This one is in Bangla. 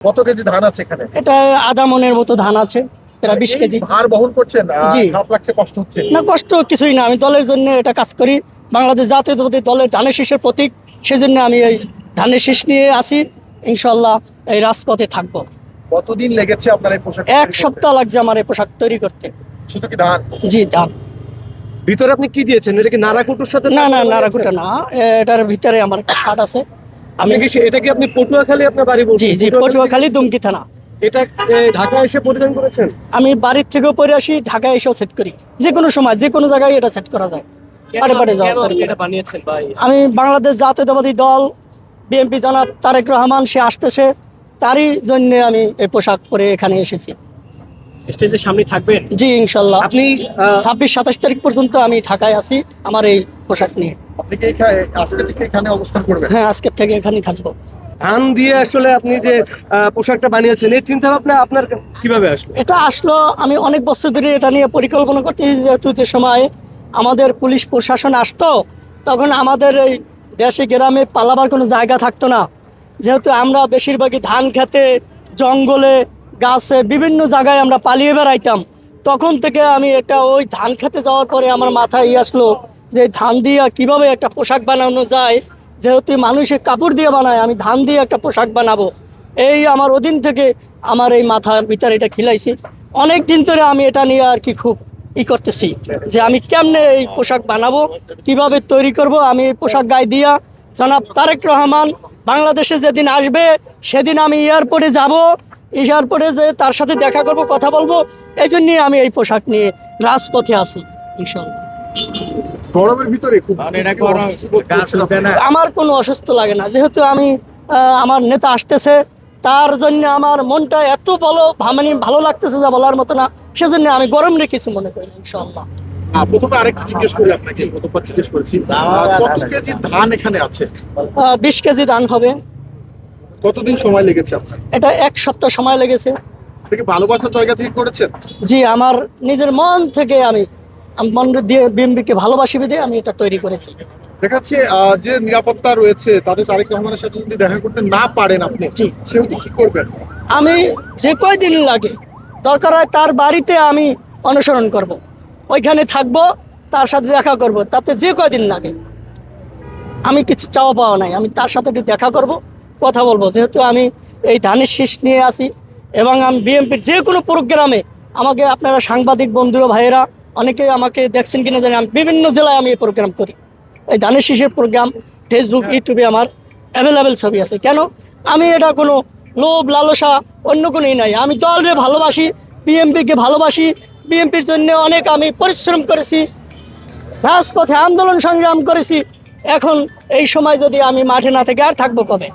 কত কেজি ধান আছে এখানে? এটা আধা মনের মতো ধান আছে প্রায় বিশ কেজি। ভার বহন করছেন জি। খারাপ লাগছে কষ্ট হচ্ছে? না কষ্ট কিছুই না আমি দলের জন্য এটা কাজ করি। বাংলাদেশ জাতীয়তাবাদী দলের ধানের শীষের প্রতীক সেজন্য আমি এই ধানের শীষ নিয়ে আসি। ইনশাল্লাহ এই রাজপথে থাকব। কতদিন লেগেছে আপনার এই পোশাক এক সপ্তাহ লাগছে আমার এই পোশাক তৈরি করতে। শুধু কি ধান? জি ধান। ভিতরে আপনি কি দিয়েছেন? এটা কি নারাকুটুর সাথে না না নারাকুটা না এটার ভিতরে আমার খাট আছে। আমি কি এটা কি আপনি পটুয়াখালী আপনার বাড়ি বলছেন? জি জি পটুয়াখালী দুমকি থানা। এটা ঢাকা এসে পরিধান করেছেন? আমি বাড়ির থেকেও পরে আসি ঢাকায় এসেও সেট করি। যে কোনো সময় যে কোনো জায়গায় এটা সেট করা যায়। আমি বাংলাদেশ জাতীয়তাবাদী দল বিএনপি জনাব তারেক রহমান সে আসতেছে। তারই জন্য আমি এই পোশাক পরে এখানে এসেছি। স্টেজের সামনে থাকবেন? জি ইনশাল্লাহ। আপনি ছাব্বিশ সাতাশ তারিখ পর্যন্ত আমি ঢাকায় আছি আমার এই পোশাক নিয়ে। আপনি কি আজকে থেকে এখানে অবস্থান করবেন? হ্যাঁ আজকের থেকে এখানেই থাকব। ধান দিয়ে আসলে আপনি যে পোশাকটা বানিয়েছেন এই চিন্তা ভাবনা আপনার কীভাবে আসলো? এটা আসলো আমি অনেক বছর ধরে এটা নিয়ে পরিকল্পনা করতেছি যেহেতু যে সময় আমাদের পুলিশ প্রশাসন আসতো তখন আমাদের এই দেশে গ্রামে পালাবার কোনো জায়গা থাকতো না। যেহেতু আমরা বেশিরভাগই ধান খেতে জঙ্গলে গাছে বিভিন্ন জায়গায় আমরা পালিয়ে বেড়াইতাম। তখন থেকে আমি এটা ওই ধান খেতে যাওয়ার পরে আমার মাথায় আসলো যে ধান দিয়ে কীভাবে একটা পোশাক বানানো যায়, যেহেতু মানুষের কাপড় দিয়ে বানায়, আমি ধান দিয়ে একটা পোশাক বানাবো। এই আমার ওদিন থেকে আমার এই মাথার ভিতরে এটা খিলাইছি। অনেক দিন ধরে আমি এটা নিয়ে আর কি খুব ই করতেছি, যে আমি কেমনে এই পোশাক বানাবো, কীভাবে তৈরি করব, আমি এই পোশাক গায়ে দিয়া জনাব তারেক রহমান, বাংলাদেশে যেদিন আসবে, সেদিন আমি এয়ারপোর্টে যাব। এয়ারপোর্টে যে তার সাথে দেখা করব, কথা বলব, এই আমি এই পোশাক নিয়ে রাজপথে আছি ইনশাল্লাহ গরমের ভিতরে খুব। আমার কোনো অসুস্থ লাগে না। যেহেতু আমি আমার নেতা আসতেছে তার জন্য আমার মনটা এত ভালো মানে ভালো লাগতেছে যা বলার মতো না সেজন্য আমি গরম রে কিছু মনে করি প্রথমে আরেকটা জিজ্ঞেস করি আপনাকে জিজ্ঞেস করেছি। কত কেজি ধান এখানে আছে? বিশ কেজি ধান হবে। কতদিন সময় লেগেছে আপনার? এটা এক সপ্তাহ সময় লেগেছে। আপনি কি ভালোবাসার জায়গা থেকে করেছেন? জি আমার নিজের মন থেকে আমি আমি দিয়ে বিএমবিকে ভালোবাসি বিধে আমি এটা তৈরি করেছি দেখাচ্ছে যে নিরাপত্তা রয়েছে তাদের তারেক রহমানের সাথে যদি দেখা করতে না পারেন আপনি। সেহেতু কি করবেন আমি যে কয়দিন লাগে দরকার হয় তার বাড়িতে আমি অনুসরণ করব। ওইখানে থাকব তার সাথে দেখা করব তাতে যে কয়দিন লাগে আমি কিছু চাওয়া পাওয়া নাই আমি তার সাথে একটু দেখা করব কথা বলব যেহেতু আমি এই ধানের শীষ নিয়ে আসি এবং আমি বিএনপির যে কোনো প্রোগ্রামে আমাকে আপনারা সাংবাদিক বন্ধুরা ভাইয়েরা অনেকে আমাকে দেখছেন কিনা জানি আমি বিভিন্ন জেলায় আমি এই প্রোগ্রাম করি। এই ধানের শীষের প্রোগ্রাম ফেসবুক ইউটিউবে আমার অ্যাভেলেবেল ছবি আছে। কেন? আমি এটা কোনো লোভ, লালসা, অন্য কোনোই নাই। আমি দলরে ভালোবাসি বিএমপিকে ভালোবাসি। বিএমপির জন্য অনেক আমি পরিশ্রম করেছি। রাজপথে আন্দোলন সংগ্রাম করেছি। এখন এই সময় যদি আমি মাঠে না থেকে আর থাকব কবে?